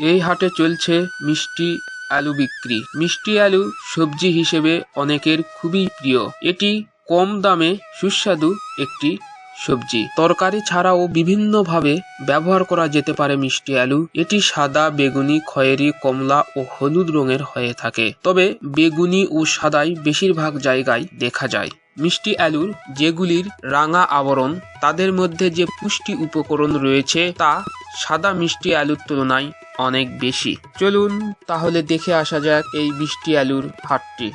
এই হাটে চলছে মিষ্টি আলু বিক্রি। মিষ্টি আলু সবজি হিসেবে অনেকের খুবই প্রিয়। এটি কম দামে সুস্বাদু একটি সবজি। তরকারি ছাড়াও বিভিন্নভাবে ব্যবহার করা যেতে পারে মিষ্টি আলু। এটি সাদা, বেগুনি, খয়েরি, কমলা ও হলুদ রঙের হয়ে থাকে। তবে বেগুনি ও সাদাই বেশিরভাগ জায়গায় দেখা যায়। মিষ্টি আলুর যেগুলির রাঙা আবরণ, তাদের মধ্যে যে পুষ্টি উপকরণ রয়েছে তা সাদা মিষ্টি আলুর তুলনায় অনেক বেশি। চলুন তাহলে দেখে আসা যাক এই বৃষ্টি আলুর হাটটি।